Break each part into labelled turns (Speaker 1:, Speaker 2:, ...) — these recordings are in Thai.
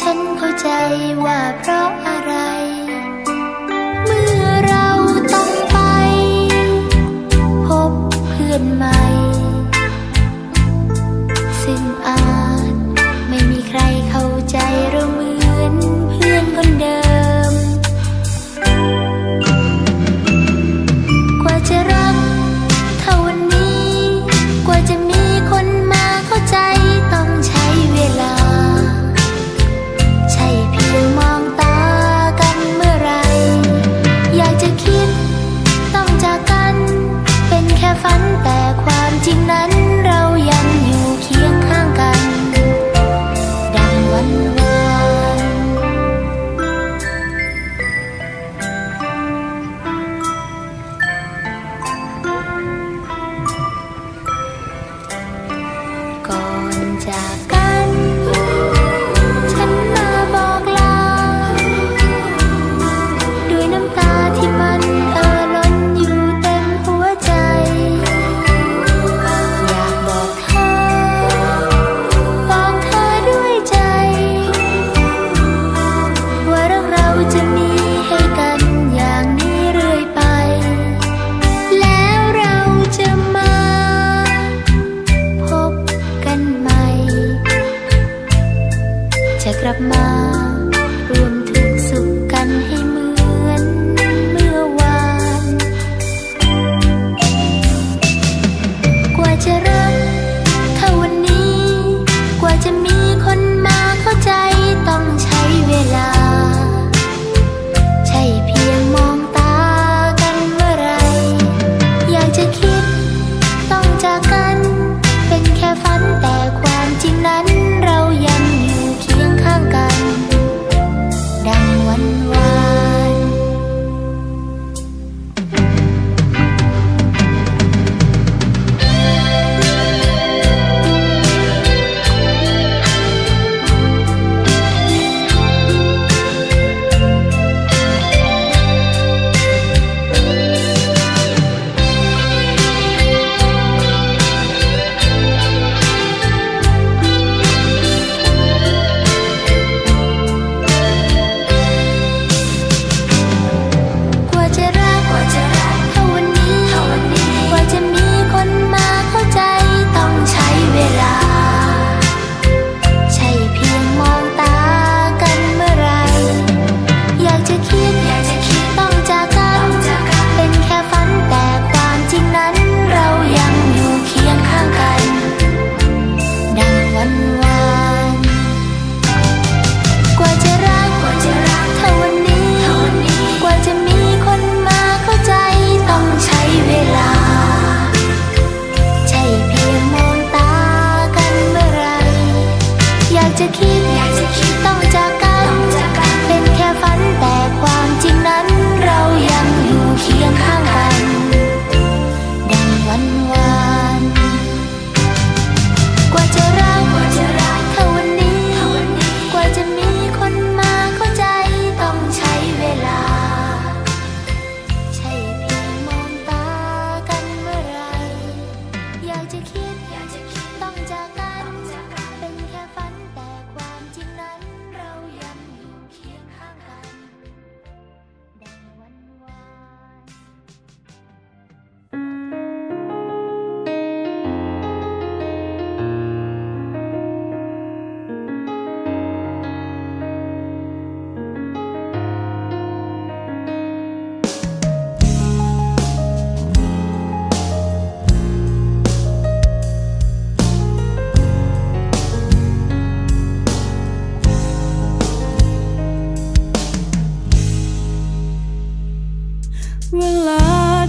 Speaker 1: ฉันเข้าใจว่าเพราะ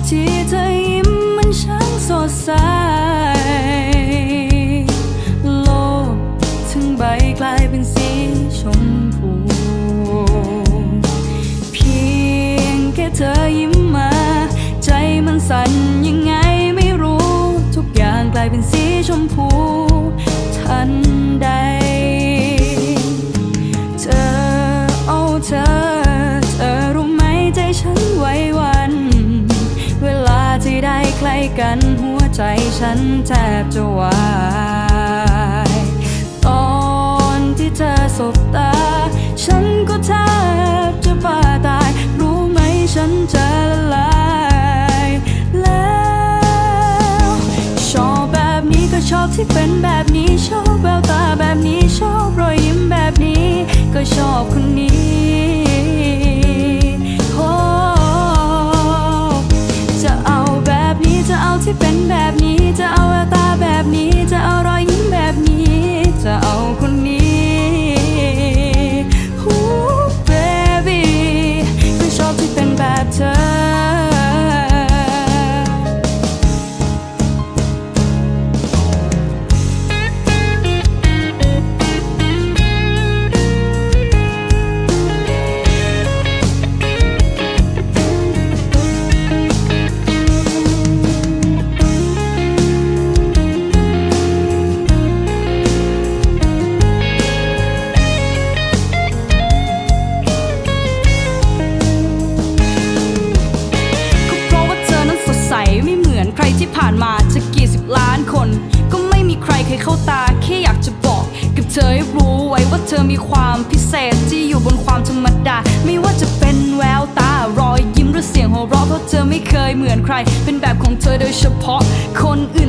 Speaker 1: ที่เธอยิ้มมันช่าง
Speaker 2: สดใส โลกทั้งใบกลายเป็นสีชมพู เพียงแค่เธอยิ้มมา ใจมันสั่นยังไงไม่รู้ ทุกอย่างกลายเป็นสีชมพู ทันใด กันหัวใจฉันแทบจะวายตอนที่เธอสบตา ฉันก็แทบจะบ้าตาย รู้ไหมฉันจะละลายแล้วชอบแบบนี้ก็ชอบที่เป็นแบบนี้ชอบแววตาแบบนี้ชอบรอยยิ้มแบบนี้ ก็ชอบคนนี้ เธอมีความพิเศษที่อยู่บนความธรรมดา ไม่ว่าจะเป็นแววตารอยยิ้มหรือเสียงหัวเราะเพราะเธอไม่เคยเหมือนใคร เป็นแบบของเธอโดยเฉพาะคนอื่น